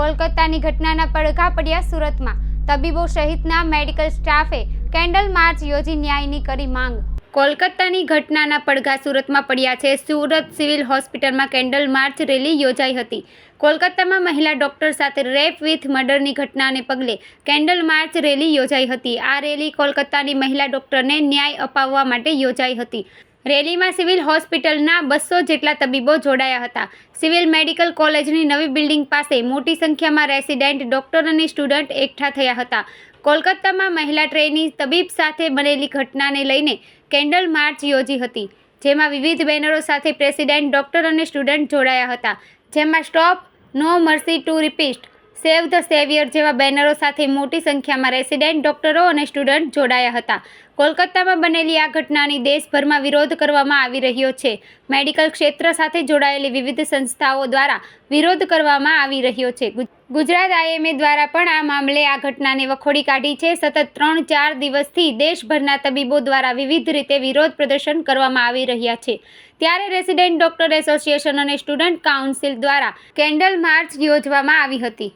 કોલકાતાની ઘટનાના પડઘા પડ્યા સુરતમાં. તબીબો સહિતના મેડિકલ સ્ટાફે કેન્ડલ માર્ચ યોજી ન્યાયની કરી માંગ. કોલકાતાની ઘટનાના પડઘા સુરતમાં પડ્યા છે. સુરત સિવિલ હોસ્પિટલમાં કેન્ડલ માર્ચ રેલી યોજાઈ હતી. કોલકાતામાં મહિલા ડોક્ટર સાથે રેપ વિથ મર્ડરની ઘટનાને પગલે કેન્ડલ માર્ચ રેલી યોજાઈ હતી. આ રેલી કોલકાતાની મહિલા ડોક્ટરને ન્યાય અપાવવા માટે યોજાઈ હતી. રેલીમાં સિવિલ હોસ્પિટલના બસો જેટલા તબીબો જોડાયા હતા. સિવિલ મેડિકલ કોલેજની નવી બિલ્ડિંગ પાસે મોટી સંખ્યામાં રેસિડેન્ટ ડોક્ટર અને સ્ટુડન્ટ એકઠા થયા હતા. કોલકાતામાં મહિલા ટ્રેની તબીબ સાથે બનેલી ઘટનાને લઈને કેન્ડલ માર્ચ યોજી હતી, જેમાં વિવિધ બેનરો સાથે પ્રેસિડેન્ટ, ડોક્ટર અને સ્ટુડન્ટ જોડાયા હતા. જેમાં stop, no mercy to repeat save the saviour જેવા બેનરો સાથે મોટી સંખ્યામાં રેસિડેન્ટ ડોક્ટરો અને સ્ટુડન્ટ જોડાયા હતા. કોલકાતામાં બનેલી આ ઘટનાની દેશભરમાં વિરોધ કરવામાં આવી રહ્યો છે. મેડિકલ ક્ષેત્ર સાથે જોડાયેલી વિવિધ સંસ્થાઓ દ્વારા વિરોધ કરવામાં આવી રહ્યો છે. ગુજ- ગુજરાત આઈએમએ દ્વારા પણ આ મામલે આ ઘટનાને વખોડી કાઢી છે. સતત ત્રણ ચાર દિવસથી દેશભરના તબીબો દ્વારા વિવિધ રીતે વિરોધ પ્રદર્શન કરવામાં આવી રહ્યા છે. ત્યારે રેસિડેન્ટ ડોક્ટર એસોસિએશન અને સ્ટુડન્ટ કાઉન્સિલ દ્વારા કેન્ડલ માર્ચ યોજવામાં આવી હતી.